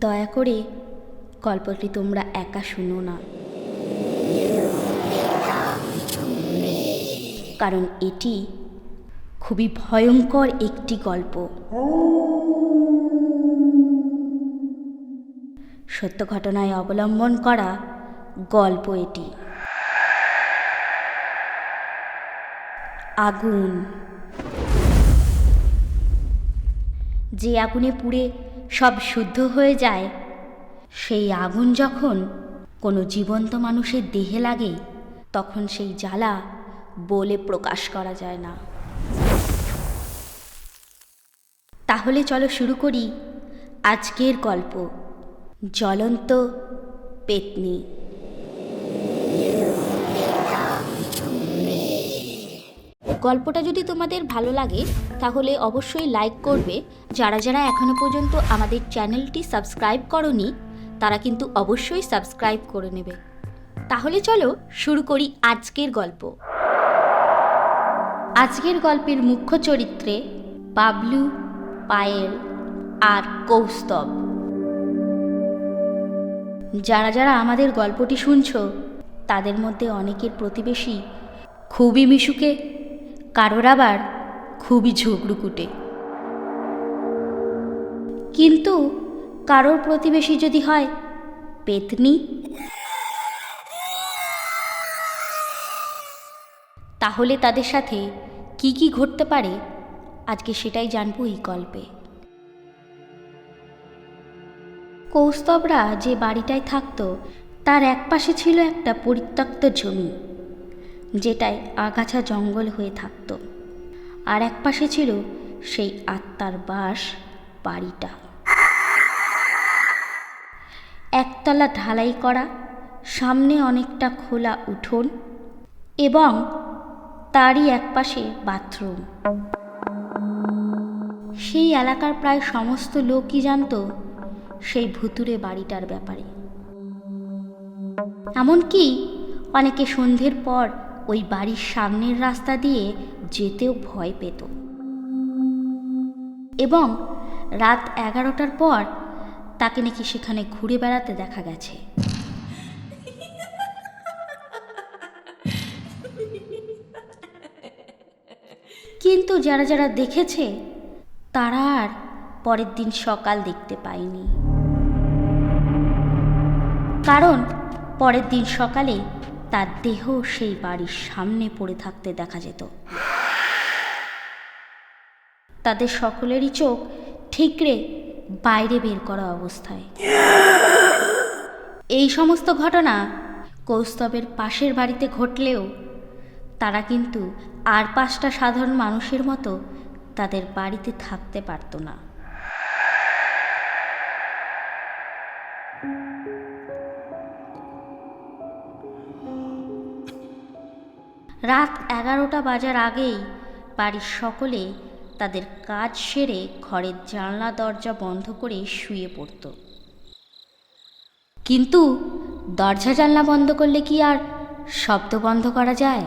দয়া করে গল্পটি তোমরা একা শুনো না। কারণ এটি খুবই ভয়ঙ্কর একটি গল্প। সত্য ঘটনায় অবলম্বন করা গল্প এটি। আগুন। যে আগুনে পুড়ে সব শুদ্ধ হয়ে যায়। সেই আগুন যখন কোনো জীবন্ত মানুষের দেহে লাগে, তখন সেই জ্বালা বলে প্রকাশ করা যায় না। তাহলে চলো শুরু করি আজকের গল্প, জ্বলন্ত পেতনি। গল্পটা যদি তোমাদের ভালো লাগে, তাহলে অবশ্যই লাইক করবে। যারা যারা এখনও পর্যন্ত আমাদের চ্যানেলটি সাবস্ক্রাইব করনি, তারা কিন্তু অবশ্যই সাবস্ক্রাইব করে নেবে। তাহলে চলো শুরু করি আজকের গল্প। আজকের গল্পের মুখ্য চরিত্রে বাবলু, পায়েল আর কৌস্তব। যারা যারা আমাদের গল্পটি শুনছো, তাদের মধ্যে অনেকের প্রতিবেশী খুবই মিশুকে কারোর আবার খুবই ঝগড়ুকুটে কিন্তু কারোর প্রতিবেশী যদি হয়, পেতনি? তাহলে তাদের সাথে কি কি ঘটতে পারে, আজকে সেটাই জানব এই গল্পে। কৌস্তবরা যে বাড়িটায় থাকতো, তার একপাশে ছিল একটা পরিত্যক্ত জমি। যেটায় আগাছা জঙ্গল হয়ে থাকত। আর একপাশে ছিল সেই আত্মার বাস বাড়িটা। একতলা ঢালাই করা, সামনে অনেকটা খোলা উঠোন এবং তারই একপাশে বাথরুম। সেই এলাকার প্রায় সমস্ত লোকই জানতো সেই ভুতুরে বাড়িটার ব্যাপারে। এমনকি অনেকে সন্ধ্যের পর ওই বাড়ির সামনের রাস্তা দিয়ে যেতেও ভয় পেত। এবং রাত এগারোটার পর তাকে নাকি সেখানে ঘুরে বেড়াতে দেখা গেছে। কিন্তু যারা যারা দেখেছে, তারা আর পরের দিন সকাল দেখতে পায়নি। কারণ পরের দিন সকালে তার দেহ সেই বাড়ির সামনে পড়ে থাকতে দেখা যেত। তাদের সকলেরই চোখ ঠিকরে বাইরে বের করা অবস্থায়। এই সমস্ত ঘটনা কৌস্তবের পাশের বাড়িতে ঘটলেও তারা কিন্তু আর পাঁচটা সাধারণ মানুষের মতো তাদের বাড়িতে থাকতে পারতো না। রাত এগারোটা বাজার আগেই বাড়ির সকলে তাদের কাজ সেরে ঘরের জানলা, দরজা বন্ধ করে শুয়ে পড়ত। কিন্তু দরজা, জানলা বন্ধ করলে কি আর শব্দ বন্ধ করা যায়?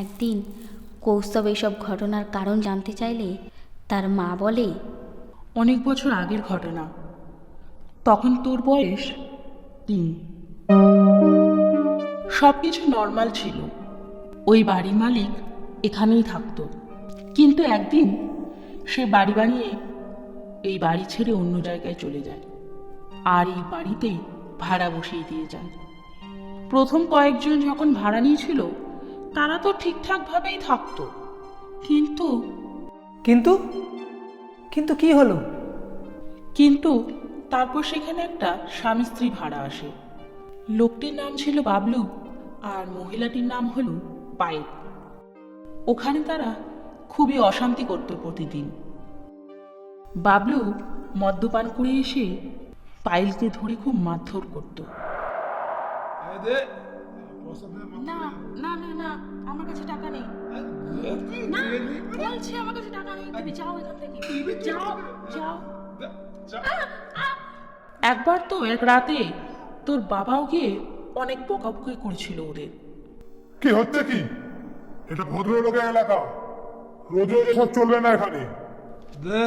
একদিন কৌস্তব এইসব ঘটনার কারণ জানতে চাইলে তার মা বলে, অনেক বছর আগের ঘটনা। তখন তোর বয়স তিন। সব কিছু নর্মাল ছিল। ওই বাড়ির মালিক এখানেই থাকতো। কিন্তু একদিন সে বাড়ি বানিয়ে এই বাড়ি ছেড়ে অন্য জায়গায় চলে যায় আর এই বাড়িতেই ভাড়া বসিয়ে দিয়ে যায়। প্রথম কয়েকজন যখন ভাড়া নিয়েছিল, তারা তো ঠিকঠাকভাবেই থাকতো। কিন্তু কিন্তু কিন্তু কি হলো? কিন্তু তারপর সেখানে একটা স্বামী স্ত্রী ভাড়া আসে। লোকটির নাম ছিল বাবলু আর মহিলাটির নাম হলো পায়েল। ওখানে তারা খুবই অশান্তি করত প্রতিদিন। বাবলু মদ্যপান করে এসে পায়েলকে ধরে খুব মারধর করত। না না না না আমার কাছে টাকা নেই। না বলছি আমার কাছে টাকা নেই তুমি যাও এখান থেকে। যাও যাও। একবার তো এক রাতে তোর বাবাও গিয়ে অনেক বকাবকি করেছিল ওদের। কি হচ্ছে কি? এটা ভদ্রলোকের এলাকা। রোজ রোজ এসব চলবে না এখানে। দে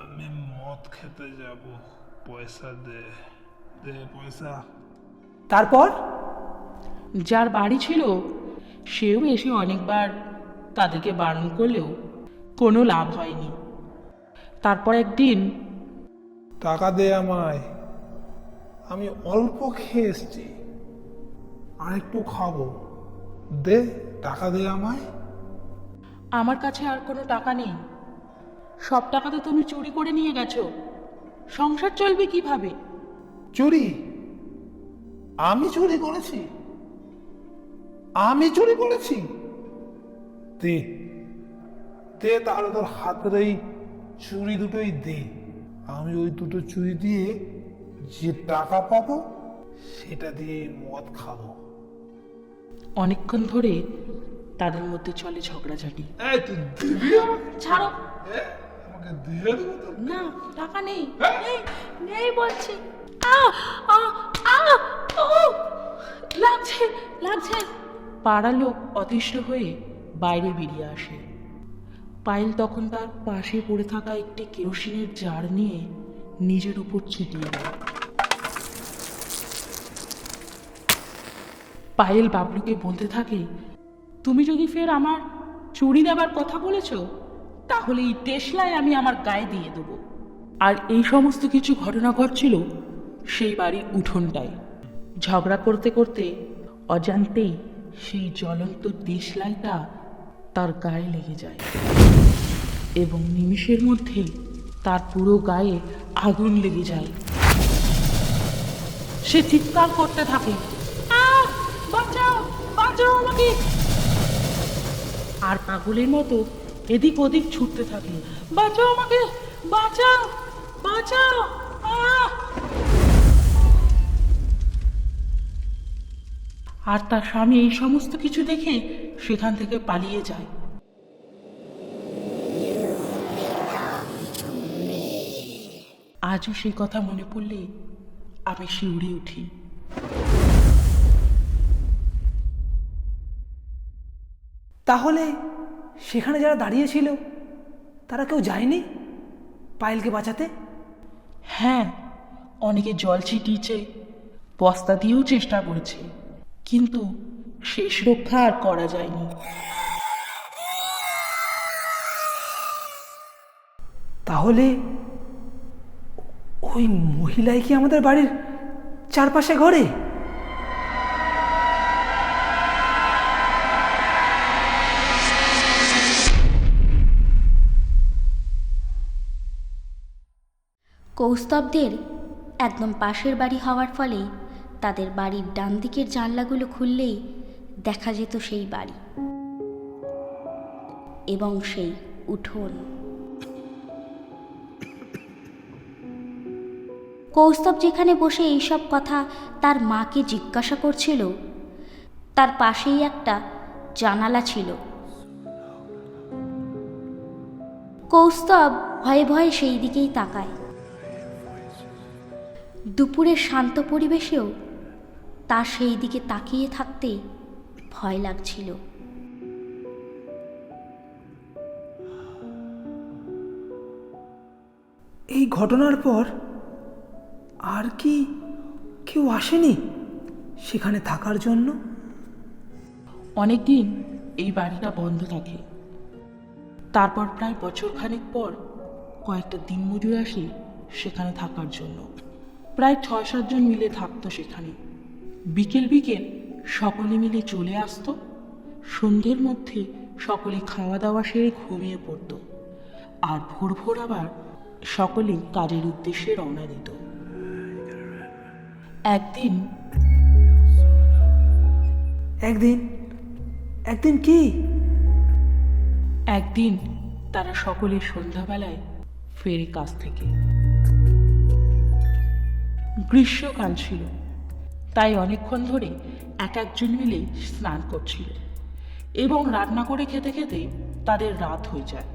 আমি মদ খেতে যাব। পয়সা দে দে পয়সা। তারপর? যার বাড়ি ছিল সেও এসে অনেকবার তাদেরকে বারণ করলেও কোনো লাভ হয়নি। তারপর একদিন টাকা দে আমায়। আমি অল্প খেয়ে এসছি। আর একটু খাব। দে টাকা দে আমায়। আমার কাছে আর কোনো টাকা নেই। সব টাকা তো তুমি চুরি করে নিয়ে গেছো। সংসার চলবে কীভাবে? চুরি? আমি চুরি করেছি? আমি চুরি করেছি। দে দে তাহলে তোর হাতের এই চুরি দুটোই দে। আমি ওই দুটো চুরি দিয়ে যে টাকা পাবো সেটা দিয়ে মদ খাব। অনেকক্ষণ ধরে তাদের মধ্যে চলে ঝগড়াঝাটি। ছাড়ো। না টাকা নেই। নেই নেই বলছি। আ আ আ লাগছে লাগছে। পাড়া লোক অতিষ্ঠ হয়ে বাইরে বেরিয়ে আসে। পায়েল তখন তার পাশে পড়ে থাকা একটি কেরোসিনের জার নিয়ে নিজের উপর ছিটিয়ে দেয়। পায়েল বাবলুকে বলতে থাকে, তুমি যদি ফের আমার চুরি দেবার কথা বলেছ, তাহলে এই টেসলাই আমি আমার গায়ে দিয়ে দেবো। আর এই সমস্ত কিছু ঘটনা ঘটছিল সেই বাড়ির উঠোনটায়। ঝগড়া করতে করতে অজান্তেই সেই জ্বলন্ত দেশলাইটা তার গায়ে লেগে যায় এবং নিমিষের মধ্যে তার পুরো গায়ে আগুন লেগে যায় সে চিৎকার করতে থাকে, "আহ! বাঁচাও বাঁচাও আমাকে আর পাগলের মতো এদিক ওদিক ছুটতে থাকে, বাঁচাও আমাকে, বাঁচাও বাঁচাও, আহ! আর তার স্বামী এই সমস্ত কিছু দেখে সেখান থেকে পালিয়ে যায়। আজও সেই কথা মনে পড়লে আমি শিউরে উঠি। তাহলে সেখানে যারা দাঁড়িয়েছিল তারা কেউ যায়নি পায়েলকে বাঁচাতে? হ্যাঁ অনেকে জল ছিটিয়েছে, বস্তা দিয়েও চেষ্টা করেছে। কিন্তু শেষ রক্ষা আর করা যায়নি। তাহলে ওই মহিলাই কি আমাদের বাড়ির চারপাশে ঘরে? কৌস্তবদের একদম পাশের বাড়ি হওয়ার ফলে তাদের বাড়ির ডান দিকের জানলাগুলো খুললেই দেখা যেত সেই বাড়ি। এবং সেই উঠোন। কৌস্তব যেখানে বসে এইসব কথা তার মাকে জিজ্ঞাসা করছিল, তার পাশেই একটা জানালা ছিল। কৌস্তব ভয়ে ভয়ে সেই দিকেই তাকায়। দুপুরের শান্ত পরিবেশেও তার সেই দিকে তাকিয়ে থাকতে ভয় লাগছিল। এই ঘটনার পর আর কি কেউ আসেনি সেখানে থাকার জন্য? অনেকদিন এই বাড়িটা বন্ধ থাকে। তারপর প্রায় বছর খানেক পর কয়েকটা দিনমজুর আসে সেখানে থাকার জন্য। প্রায় ছয় সাতজন মিলে থাকতো সেখানে। বিকেল বিকেল সকলে মিলে চলে আসতো। সন্ধ্যের মধ্যে সকলে খাওয়া দাওয়া সেরে ঘুমিয়ে পড়তো। আর ভোর ভোর আবার সকলে কাজের উদ্দেশ্যে রওনা দিত। একদিন একদিন? একদিন কি? একদিন তারা সকলে সন্ধ্যাবেলায় ফেরে কাজ থেকে। গ্রীষ্মকাল ছিল। তাই অনেকক্ষণ ধরে এক একজন মিলে স্নান করছিল এবং রান্না করে খেতে খেতে তাদের রাত হয়ে যায়।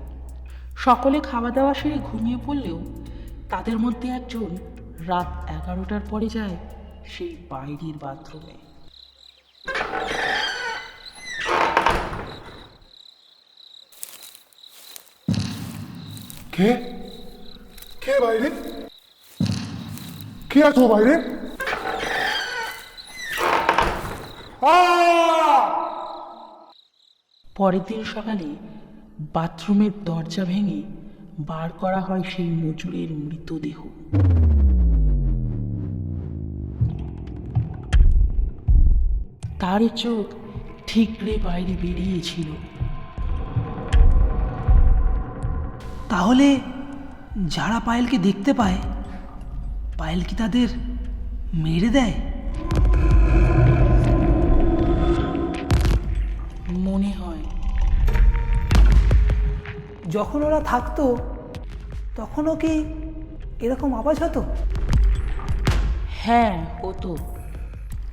সকলে খাওয়া দাওয়া সেরে ঘুমিয়ে পড়লেও তাদের মধ্যে একজন রাত এগারোটার পরে যায় সেই বাইরের বাথরুমে। কে? কে বাইরে? কে আছো বাইরে আহ! পরের দিন সকালে বাথরুমের দরজা ভেঙে বার করা হয় সেই মজুরের মৃতদেহ। তার চোখ ঠিকরে বাইরে বেরিয়েছিল। তাহলে যারা পায়েলকে দেখতে পায়, পায়েল কি তাদের মেরে দেয়? মনে হয়। যখন ওরা থাকতো তখনও কি এরকম আওয়াজ হতো? হ্যাঁ হতো।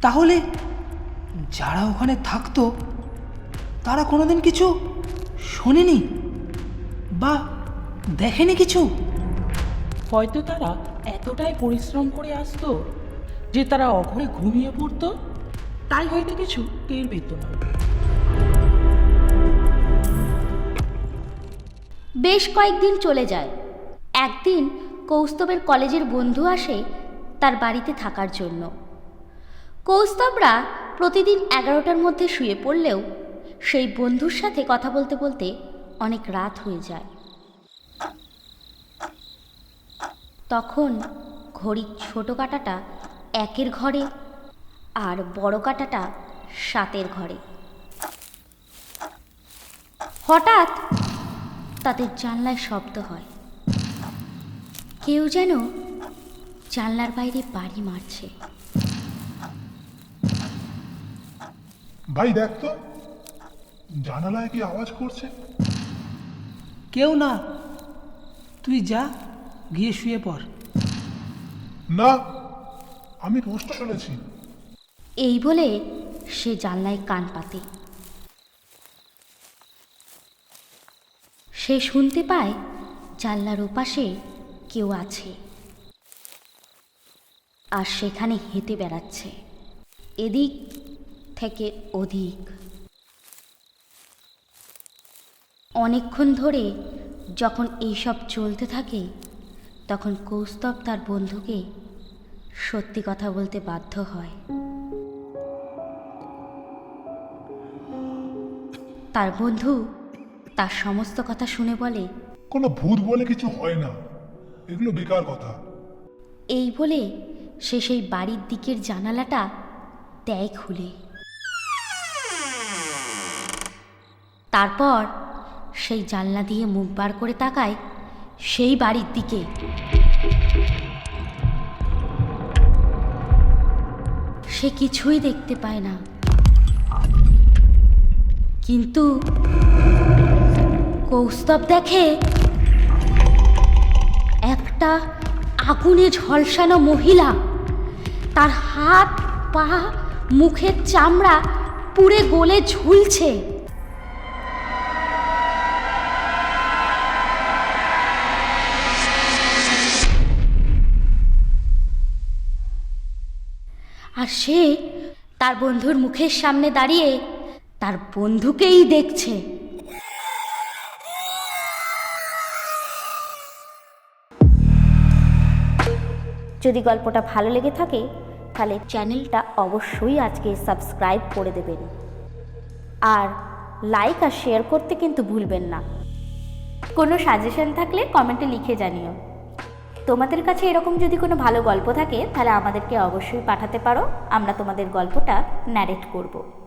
তাহলে যারা ওখানে থাকতো তারা কোনোদিন কিছু শোনেনি বা দেখেনি কিছু? হয়তো তারা এতটাই পরিশ্রম করে আসতো যে তারা অঘরে ঘুমিয়ে পড়তো তাই হয়তো কিছু টের পেত না। বেশ কয়েকদিন চলে যায়। একদিন কৌস্তবের কলেজের বন্ধু আসে তার বাড়িতে থাকার জন্য। কৌস্তবরা প্রতিদিন এগারোটার মধ্যে শুয়ে পড়লেও সেই বন্ধুর সাথে কথা বলতে বলতে অনেক রাত হয়ে যায়। তখন ঘড়ির ছোট কাঁটাটা একের ঘরে আর বড় কাঁটাটা সাতের ঘরে। হঠাৎ তাদের জানলায় শব্দ হয়। কেউ যেন জানলার বাইরে বাড়ি মারছে। ভাই দেখ তো। জানালায় কি আওয়াজ করছে? কেউ না। তুই যা গিয়ে শুয়ে পড়। না আমি প্রশ্ন শুনেছি। এই বলে সে জানলায় কান পাতে। সে শুনতে পায় জানলার ওপাশে কেউ আছে। আর সেখানে হেঁটে বেড়াচ্ছে। এদিক থেকে ওদিক। অনেকক্ষণ ধরে যখন এইসব চলতে থাকে, তখন কৌস্তব তার বন্ধুকে সত্যি কথা বলতে বাধ্য হয়। তার বন্ধু তার সমস্ত কথা শুনে বলে কোনো ভূত বলে কিছু হয় না। এগুলো বেকার কথা। এই বলে সে সেই বাড়ির দিকের জানালাটা দেয় খুলে। তারপর সেই জানলা দিয়ে মুখ বার করে তাকায় সেই বাড়ির দিকে। সে কিছুই দেখতে পায় না। কিন্তু কৌস্তব দেখে একটা আগুনে ঝলসানো মহিলা তার হাত, পা, মুখের চামড়া পুড়ে গলে ঝুলছে। আর সে তার বন্ধুর মুখের সামনে দাঁড়িয়ে তার বন্ধুকেই দেখছে। যদি গল্পটা ভালো লেগে থাকে, তাহলে চ্যানেলটা অবশ্যই আজকে সাবস্ক্রাইব করে দেবেন। আর লাইক আর শেয়ার করতে কিন্তু ভুলবেন না। কোনো সাজেশন থাকলে কমেন্টে লিখে জানিও। তোমাদের কাছে এরকম যদি কোনো ভালো গল্প থাকে, তাহলে আমাদেরকে অবশ্যই পাঠাতে পারো। আমরা তোমাদের গল্পটা ন্যারেট করব।